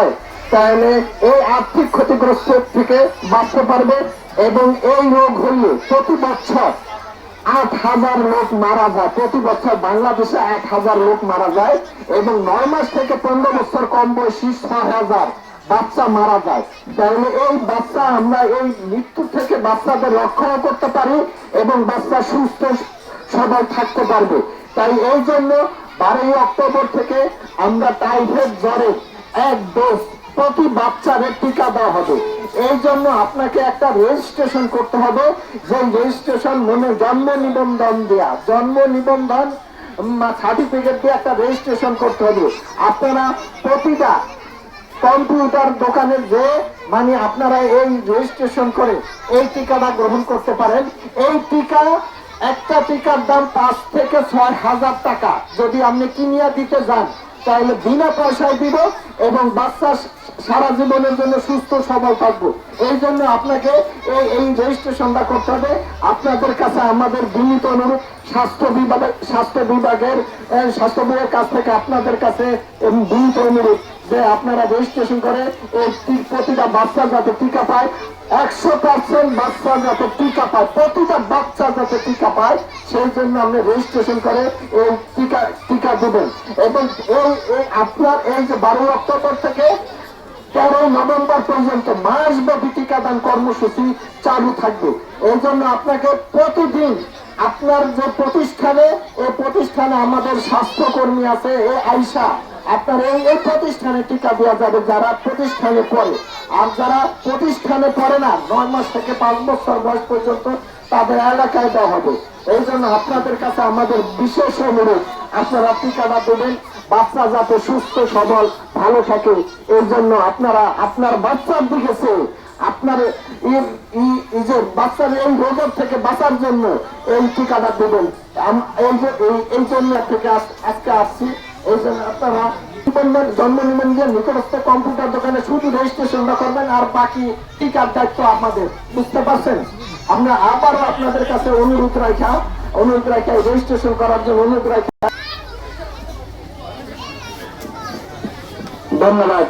হয়, তাহলে এই আর্থিক ক্ষতিগ্রস্ত থেকে বাঁচতে পারবে এবং এই রোগ হইলে প্রতি বছর আট হাজার লোক মারা যায়। প্রতি বছর বাংলাদেশে এক হাজার লোক মারা যায় এবং নয় মাস থেকে পনেরো বছর কম বয়সী ছয় হাজার বাচ্চা মারা যায়। তাহলে এই বাচ্চা আমরা এই মৃত্যু থেকে বাচ্চাদের রক্ষা করতে পারি এবং বাচ্চা সুস্থ সবাই থাকতে পারবে। তাই এই জন্য বারোই অক্টোবর থেকে আমরা টাইফয়েড জ্বরে এক ডোজ প্রতি বাচ্চাদের টিকা দেওয়া হবে। এই জন্য আপনাকে একটা রেজিস্ট্রেশন করতে হবে। যে রেজিস্ট্রেশন মনে জন্ম নিবন্ধন দেয়া। জন্ম নিবন্ধন সার্টিফিকেট দিয়ে একটা রেজিস্ট্রেশন করতে হবে। আপনারা প্রতিটা কম্পিউটার দোকানে যে মানে আপনারা এই রেজিস্ট্রেশন করে এই টিকাটা গ্রহণ করতে পারেন। এই টিকা, একটা টিকার দাম পাঁচ থেকে ছয় হাজার টাকা। যদি আপনি কিনিয়া দিতে যান তাহলে বিনা পয়সায় দিব এবং বাচ্চা সারা জীবনের জন্য সুস্থ, সবল থাকব। এই জন্য আপনাকে এই এই রেজিস্ট্রেশনটা করতে হবে। আপনাদের কাছে আমাদের বিনীত অনুরোধ, স্বাস্থ্য বিভাগ, স্বাস্থ্য বিভাগের স্বাস্থ্য বিভাগের কাছ থেকে আপনাদের কাছে বিনীত অনুরোধ যে আপনারা রেজিস্ট্রেশন করে এই প্রতিটা বাচ্চা যাতে টিকা পায়। একশো পার্সেন্ট বাচ্চা যাতে টিকা পায়, প্রতিটা বাচ্চা যাতে টিকা পায়, সেই জন্য আপনি রেজিস্ট্রেশন করে এই টিকা টিকা দেবেন। এবং এই আপনার এই যে বারোই অক্টোবর থেকে তেরোই নভেম্বর পর্যন্ত মাসব্যাপী টিকাদান কর্মসূচি চালু থাকবে। এই জন্য আপনাকে প্রতিদিন আপনার যে প্রতিষ্ঠানে, এই প্রতিষ্ঠানে আমাদের স্বাস্থ্যকর্মী আছে এ আইসা আপনার এই এই প্রতিষ্ঠানে টিকা দেওয়া যাবে যারা প্রতিষ্ঠানে পড়ে। আর যারা প্রতিষ্ঠানে পড়ে না, নয় মাস থেকে পাঁচ বছর বয়স পর্যন্ত তাদের এলাকায় দেওয়া হবে। এই জন্য আপনাদের কাছে আমাদের বিশেষ অনুরোধ, আপনারা টিকাটা দেবেন, বাচ্চা যাতে সুস্থ, সবল, ভালো থাকে। এই জন্য আপনারা, আপনার বাচ্চার দিকে আপনার যে বাচ্চার এই রোগের থেকে বাঁচার জন্য এই টিকাটা দেবেন। এই জন্য থেকে আজকে আসছি। আর বাকি টিকার দায়িত্ব আপনাদের বুঝতে পারছেন আমরা আবারও আপনাদের কাছে অনুরোধ রাখা অনুরোধ রাখা রেজিস্ট্রেশন করার জন্য অনুরোধ রাখা। ধন্যবাদ।